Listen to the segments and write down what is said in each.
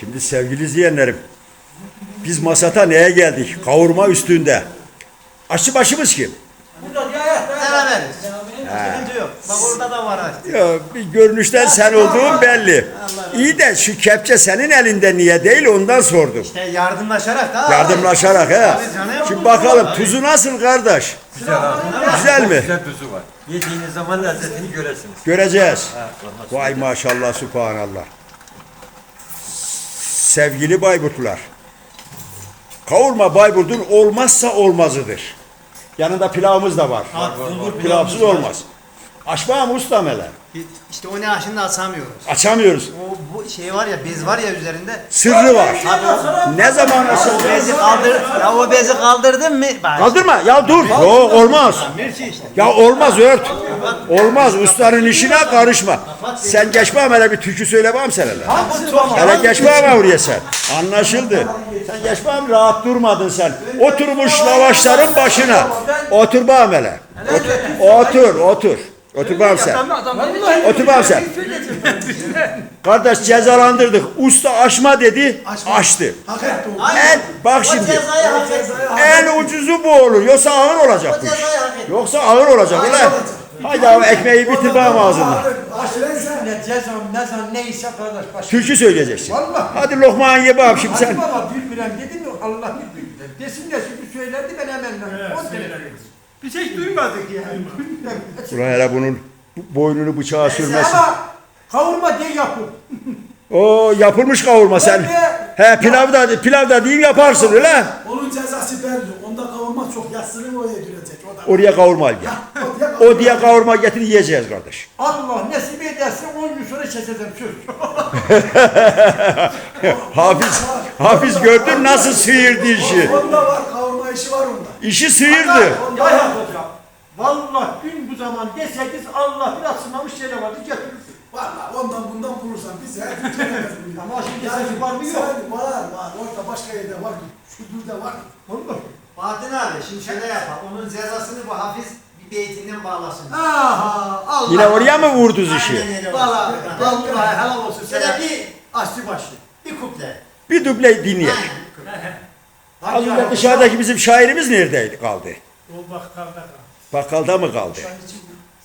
Şimdi sevgili izleyenlerim, biz masata neye geldik? Kavurma üstünde. Aşçı başımız kim? Beraberiz. Sıkıntı yok. Bak orada da var aç. Ya, bir görünüşten sen olduğun belli. İyi de şu kepçe senin elinde niye değil ondan sordum. İşte yardımlaşarak da. Yardımlaşarak he. Tabii canım. Şimdi bakalım tuzu nasıl kardeş? Güzel abi. Güzel mi? Güzel tuzu var. Yediğiniz zaman lezzetini göresiniz. Göreceğiz. Vay maşallah subhanallah. Sevgili Bayburtlular. Kavurma Bayburt'un olmazsa olmazıdır. Yanında pilavımız da var. Pilavsız olmaz. Açma mı ustam hele? İşte o ne aşını açamıyoruz. Açamıyoruz. O bu şey var ya bez var ya üzerinde. Sırrı var. Ne zaman O bezi kaldır. Ya o bezi kaldırdın mı? Bak. Kaldırma ya dur. Yok olmaz. Ya olmaz ört. Olmaz ustanın işine karışma. Sen geçme hele bir türkü söyle bakalım sen hele. Hele geçme ama oraya sen. Anlaşıldı. Sen geçme ama rahat durmadın sen. Oturmuş lavaşların başına. Otur bakalım hele. Otur, otur, otur. Otur bakalım sen. Otur bakalım sen. Kardeş cezalandırdık. Usta aşma dedi, açtı. En, bak şimdi. En ucuzu bu olur. Yoksa ağır olacak bu iş. Yoksa ağır olacak ulan. Haydi abi ekmeği bitir bana ağzından. Ne cezam ne zan neyse kardeş baş. Türkü söyleyeceksin. Vallahi. Hadi lokmanı ye bakalım şimdi Hadi sen. baba bülbülem dedim mi Allah bülbülem. Desin de şimdi söylerdi ben hemen sene. Biz hiç duymadık yani. Ulan hele bunun boynunu bıçağa sürmesin. Ama kavurma diye yapın. O yapılmış kavurma sen. He pilav da pilav da diyeyim yaparsın öyle. Onun cezası belli. Onda kavurma çok yatsırım oraya girecek. Oraya kavurma al gel. O diye kavurma getir yiyeceğiz kardeş. Allah nasip ederse 10 gün sonra keseceğim söz. Hafiz, Hafiz gördün nasıl sıyırdı işi. Onda var kavurma işi var onda. İşi sıyırdı. Onda Ya var. yapacağım. Vallahi gün bu zaman deseydiniz Allah biraz sınamış şeyler vardı getirirsin. Valla ondan bundan bulursan biz her gün. Ama şimdi sen var mı yok? Var var. Orada başka yerde var. Şurada var. Vallahi. Bahattin abi şimdi şöyle yapalım. Onun cezasını bu hafiz bir beytinden bağlasın. Aha Allah. Yine oraya mı vurdunuz işi? Aynen öyle. Vallahi helal olsun Şöyle sana. bir, Aşçı başlı. bir kuple. Bir duble dinleyelim. Aynen. Az önce dışarıdaki bizim şairimiz neredeydi kaldı? O bakkalda kal. Bakkalda mı kaldı?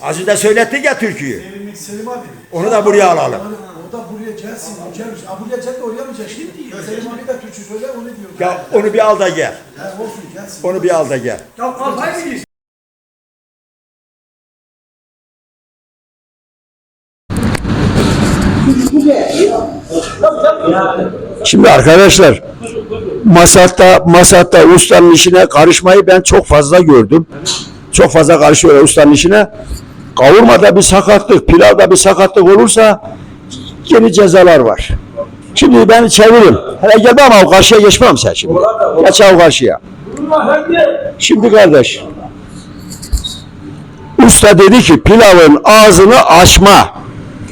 Az önce söylettik ya türküyü. Selim, Selim abi. Onu da buraya alalım. O da buraya gelsin. Gelmiş. Ha buraya geldi oraya mı gelsin? Selim abi de Türkçe söyle onu diyor. Ya onu bir al da gel. Ha, olsun gelsin. Onu bir al da gel. Ya kalkay mı Şimdi arkadaşlar masatta masatta ustanın işine karışmayı ben çok fazla gördüm. Çok fazla karışıyorlar ustanın işine. Kavurmada bir sakatlık, pilavda bir sakatlık olursa yeni cezalar var. Şimdi ben çevirin. Hele gel ama o karşıya geçmem sen şimdi. Geç o karşıya. Şimdi kardeş. Usta dedi ki pilavın ağzını açma.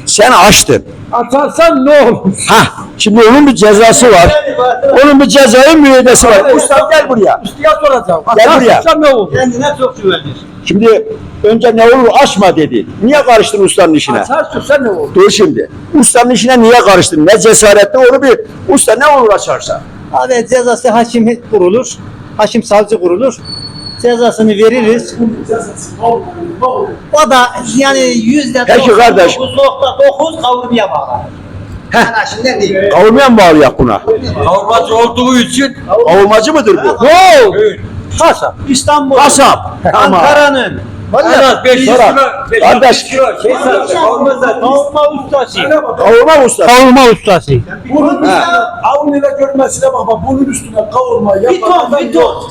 Sen açtın. Atarsan ne olur? Ha, şimdi onun bir cezası var. Onun bir cezai müeydesi var. Usta gel buraya. Ya soracağım. Gel buraya. Atarsan ne olur? Kendine çok güvenir. Şimdi önce ne olur açma dedi. Niye karıştın ustanın işine? Atarsan ne olur? Dur şimdi. Ustanın işine niye karıştın? Ne cesaretle onu bir usta ne olur açarsa. Abi cezası hakim kurulur. Hakim savcı kurulur. Cezasını veririz. O da yani yüzde Peki kardeş. 9.9 kavurmaya bağlar. Heh. Yani şimdi ne diyeyim? Kavurmaya mı bağlayak buna? Kavurmacı olduğu için Kavurmacı mıdır bu? Kasap. İstanbul. Kasap. Ankara'nın. en az 500 kilo, Sonra, 500 kardeş. kilo şey satıyor. Kavurma satıyor. Kavurma ustası. Kavurma usta. Kavurma ustası. Bunun üstüne avluyla görmesine bak. bak, Bunun üstüne kavurma Bir ton, yapan bir ton.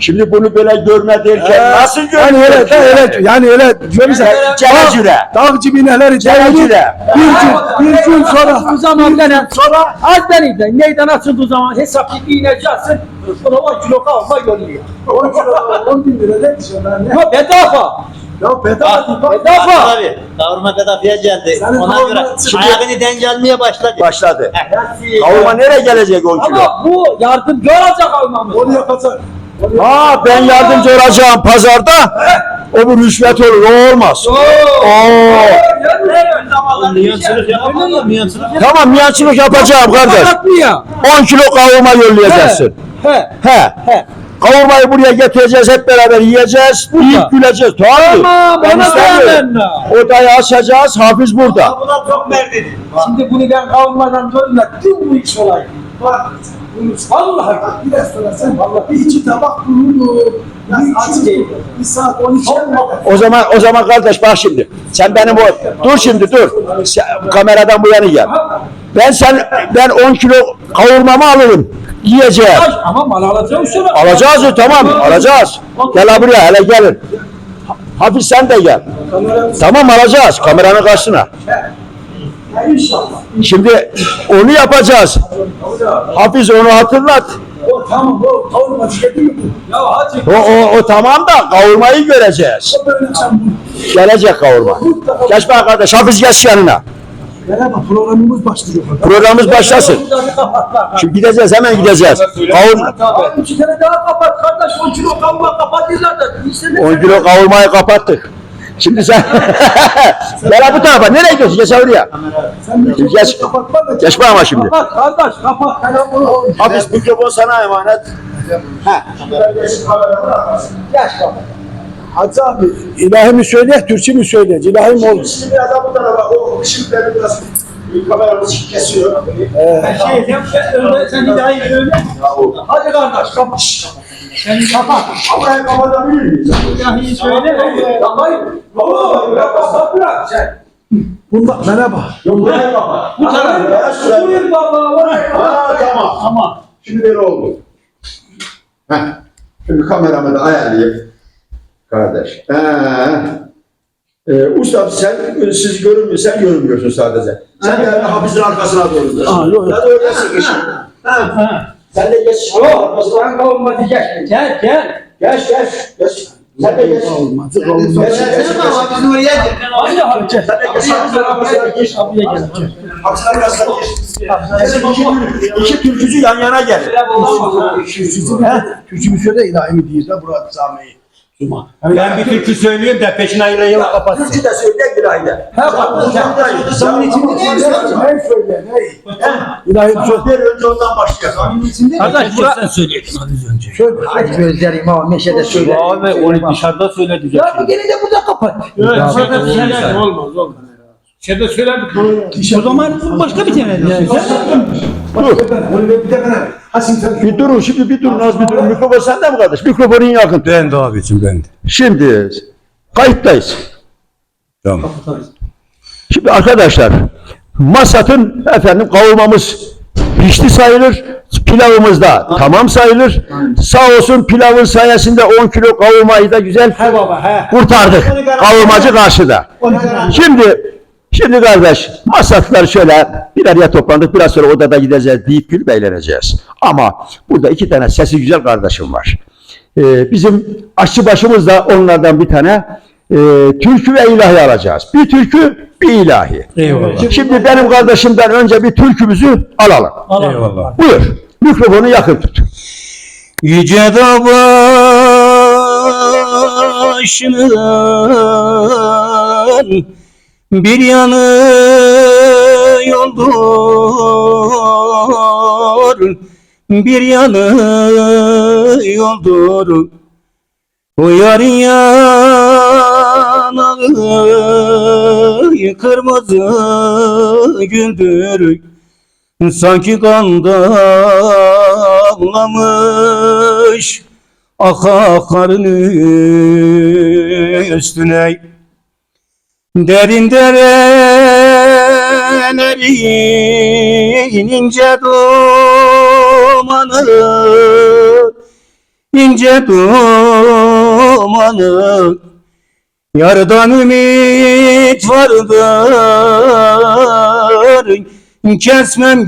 Şimdi bunu böyle görme derken nasıl görme? Yani öyle, öyle, yani öyle diyoruz ya. Cevacüre. Dağcı bineleri devirir. Cevacüre. Bir gün, bir gün sonra Bu zaman gelen sonra az denizde meydan açıldığı zaman hesaplı iğneceksin. Buna 10 kilo kavurma yolluyor. 10 kilo 10 bin lira ne diyeceğim ben ne? Ya bedava. Ya bedava değil bak. Bedava. Abi kavurma bedavaya geldi. Senin Ona göre Şimdi- ayağını denk almaya başladı. Başladı. Kavurma nereye gelecek 10 kilo? Ama bu yardımcı olacak almamız. Onu yapacak. Ha ben yardımcı olacağım pazarda. O bir rüşvet olur. O olmaz. Oo. Miyansılık. Tamam miyancılık yapacağım kardeş. ya. 10 kilo kavurma yollayacaksın. He. He. He. Kavurmayı buraya getireceğiz hep beraber yiyeceğiz. Yiyip güleceğiz. Tamam mı? Tamam, Ben bana istemiyorum. Odayı açacağız. Hafiz burada. Buna çok merdi. Şimdi bunu ben kavurmadan dönme. Tüm bu iş olay. Bak. Bunu vallahi Bir de söylesen vallahi bir iki tabak bulunur. Bir saat on iki O zaman o zaman kardeş bak şimdi. Sen benim o dur şimdi dur. Sen, kameradan bu yana gel. Ben sen ben 10 kilo kavurmamı alırım. Yiyeceğim. ama mal alacağım sonra. Alacağız tamam alacağız. Gel buraya hele gelin. Hafiz sen de gel. Tamam alacağız kameranın karşısına. Şimdi onu yapacağız. Hafiz onu hatırlat. O tamam o kavurma tüketiyor mu? Ya hacı. O, o, o tamam da kavurmayı göreceğiz. Gelecek kavurma. Geç bak kardeş Hafiz geç yanına. Merhaba programımız başlıyor. Programımız başlasın. Şimdi gideceğiz hemen gideceğiz. Kavurma. Abi iki tane daha kapat kardeş. 10 kilo kavurma kapatıyorlar da. İşte ne? 10 kilo kavurmayı kapattık. Şimdi sen gel bu tarafa. Nereye gidiyorsun? Geç oraya. Sen Şimdi geç. kapatma da Geç bana şimdi. Kapat kardeş kapat. Hafiz mikrofon sana emanet. Geç kapat. Hacı abi ilahi mi söyle, Türkçe mi söyle? İlahi mi olur? Şimdi biraz daha bu tarafa. O ışıkları biraz kameramız kesiyor. Şey, sen, sen, sen bir daha iyi öyle. Hadi kardeş kapat. Sen kapat. Burayı kapatabilir miyiz? İlahi söyle. Kapat. Oo, ya kapat bırak sen. Bunda merhaba. Yok kapat. Bu tarafa. Buyur baba. Ha, tamam. Tamam. Şimdi böyle oldu. Heh. Şimdi kameramı da ayarlayayım. Kardeş. Ee, ustam sen siz görünmüyor, sen görünmüyorsun sadece. Sen de hafizin arkasına doğru. Aa, yok. Ya da öyle sıkışın. Ha. Sen de geç. Yok, sen kavurma diyeceksin. Gel, gel. Geç geç. Geç. Sen de geç. Olmaz, Geç, olmaz. geç, geç, geç. Sen de geç. Geç. Gel. Geç. İki, türkücü yan yana? Türkçe mi söyle, ilahi mi değil de Murat Sami'yi. Zuma. Ben bir türkü söyleyeyim de peşine ayırayım kapatsın. Türkü de söyle bir ayda. Senin içinde ne Ne söyle, ne? İlahi mi söyle? Bir önce ondan başlayalım. Kardeş bura... söyledin az önce. Söyle. Hadi gözlerim ama meşede söyle. Abi onu dışarıda söyledi Ya bu gene de burada kapat. Evet, Dışarıda söyledim, olmaz olmaz. İçeride söyledik. O zaman başka bir tane diyorsun. Dur. Bir durun şimdi bir durun az bir durun. Mikrofon sende mi kardeş? Mikrofonun yakın. Ben de abicim ben de. Şimdi kayıttayız. Tamam. Şimdi arkadaşlar Masat'ın efendim kavurmamız pişti sayılır. Pilavımız da tamam sayılır. Sağ olsun pilavın sayesinde 10 kilo kavurmayı da güzel He baba he. kurtardık. Kavurmacı karşıda. Şimdi şimdi kardeş masatlar şöyle bir araya toplandık biraz sonra odada gideceğiz deyip gülüp eğleneceğiz. Ama burada iki tane sesi güzel kardeşim var. Ee, bizim aşçı başımız da onlardan bir tane e, türkü ve ilahi alacağız. Bir türkü bir ilahi. Eyvallah. Şimdi benim kardeşimden önce bir türkümüzü alalım. Eyvallah. Buyur. Mikrofonu yakın tut. Yüce dağ başının bir yanı yoldur, bir yanı yoldur. O yarın yanağı kırmızı güldür. Sanki kan damlamış Akarın üstüne Derin derelerin ince dumanı ince dumanı. Yardan ümit vardır Kesmem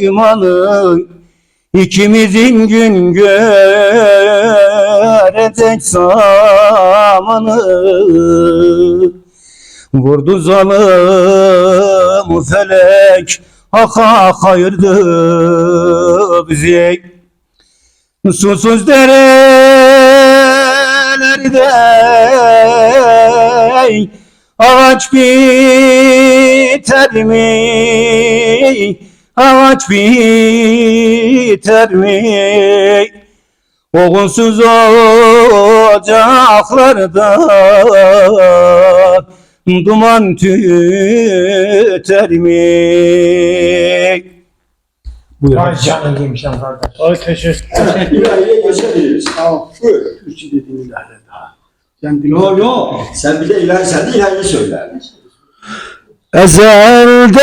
gümanı. İkimizin gün görecek zamanı Vurdu zalim felek Haka ayırdı bizi Susuz dereler yerde Ağaç biter mi? Ağaç biter mi? Oğunsuz ocaklarda Duman tüter mi? Vay canım yemişim kardeş. Ay teşekkür İlahiye geçeriz. Tamam. Buyur. Üçü dediğin ilahiye daha. Sen. Yok yok. Sen bir de ilahi sen de ilahi söyler. Ezelden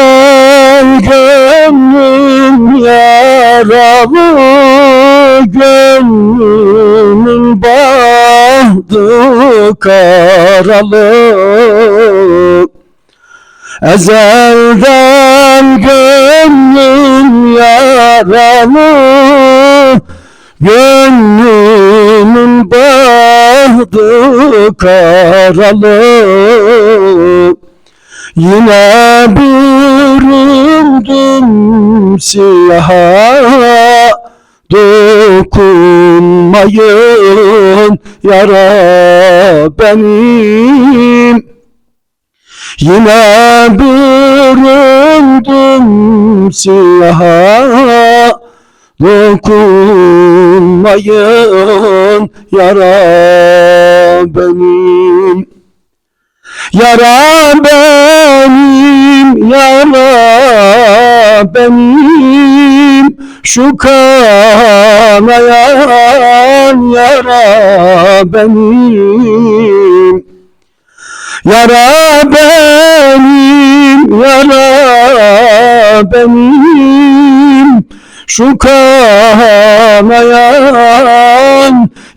gönlüm yaralı Gönlümün bahtı karalı. Ezelden gönlüm yaralı Gönlümün bahtı karalı Yine büründüm siyaha Dokunmayın yara benim. Yine büründüm siyaha Dokunmayın yara benim Yara benim, yara benim. Şu kanayan yara benim. Yara benim, yara benim. Şu kanayan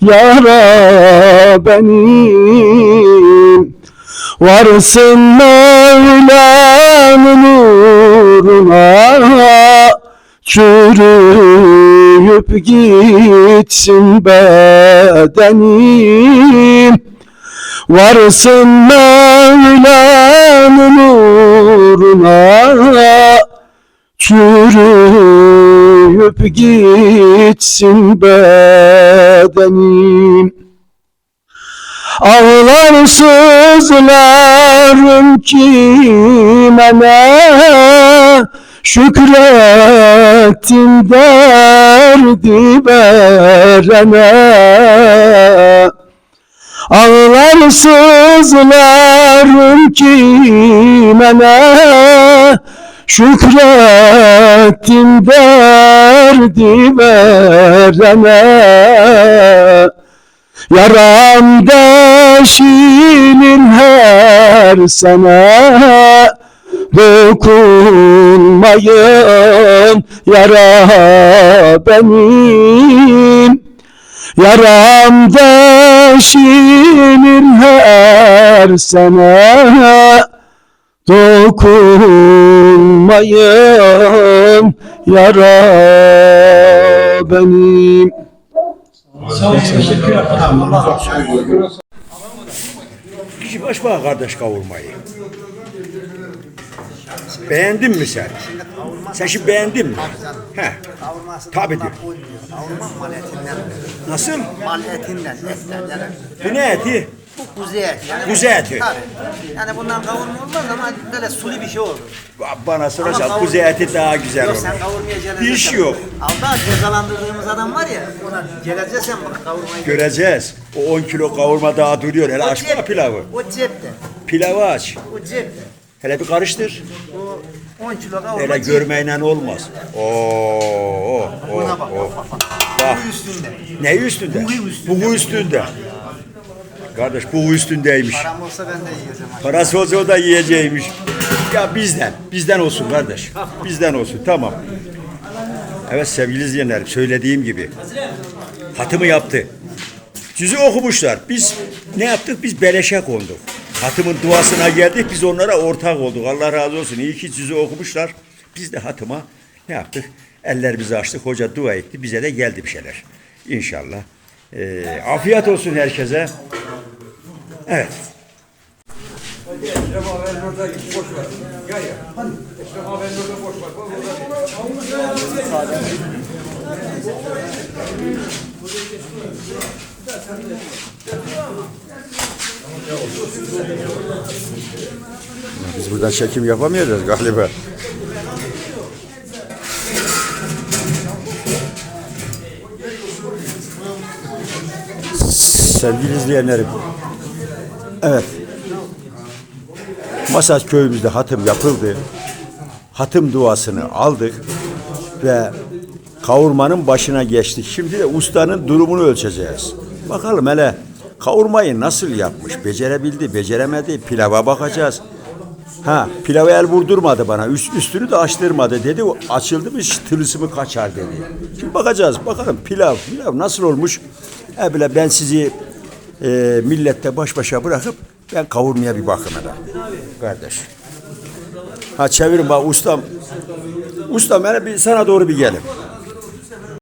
yara benim Varsın Mevla'nın nuruna Çürüyüp gitsin bedenim. Varsın Mevla'nın nuruna Çürüyüp gitsin bedenim Ağlar sızlarım kime ne Şükrettim derdi verene. Ağlar sızlarım kime ne Şükrettim derdi verene Yaram deşilir her sene Dokunmayın yara benim. Yaram deşilir her sene Dokunmayın yara benim Aç bana kardeş kavurmayı. Beğendin mi sen? Sen şimdi beğendin mi? He. Tabii diyor. Nasıl? Mal etinden, yani. Bu ne eti? Bu kuzu eti. Yani Kuzu eti. Tabii. Yani bundan kavurma olmaz ama böyle sulu bir şey olur. Bana sorarsan kuzu eti daha güzel Yok olur. sen kavurmaya geleceğiz. Diş yok. Alda cezalandırdığımız adam var ya, ona geleceğiz sen bak kavurmayı. Göreceğiz. O 10 kilo kavurma daha duruyor. Hele aç bana pilavı. O cepte. Pilavı aç. O cepte. Hele bir karıştır. O 10 kilo kavurma Hele cepte. görmeyle olmaz. Oo, oo, oo, Buna bak, oo. bak, bak, bak. Bak. Bu üstünde. Ne üstünde? Buğu üstünde. Buğu üstünde. Kardeş buğu üstündeymiş. Param olsa ben de yiyeceğim. Parası olsa o da yiyeceğiymiş. Ya bizden, bizden olsun kardeş. Bizden olsun, tamam. Evet sevgili izleyenler, söylediğim gibi. Hatımı yaptı. Cüzü okumuşlar. Biz ne yaptık? Biz beleşe konduk. Hatımın duasına geldik, biz onlara ortak olduk. Allah razı olsun. İyi ki cüzü okumuşlar. Biz de hatıma ne yaptık? Ellerimizi açtık, hoca dua etti. Bize de geldi bir şeyler. İnşallah. Ee, afiyet olsun herkese. Evet. Biz burada çekim yapamayacağız galiba. Sevgili izleyenlerim. Evet. Masaj köyümüzde hatım yapıldı. Hatım duasını aldık ve kavurmanın başına geçtik. Şimdi de ustanın durumunu ölçeceğiz. Bakalım hele kavurmayı nasıl yapmış? Becerebildi, beceremedi. Pilava bakacağız. Ha, pilava el vurdurmadı bana. Üst, üstünü de açtırmadı dedi. Açıldı mı tılsımı kaçar dedi. Şimdi bakacağız. Bakalım pilav, pilav nasıl olmuş? E bile ben sizi e, millette baş başa bırakıp ben kavurmaya bir bakayım hele. Kardeş. Ha çevirin bak ustam. Ustam hele bir sana doğru bir gelin.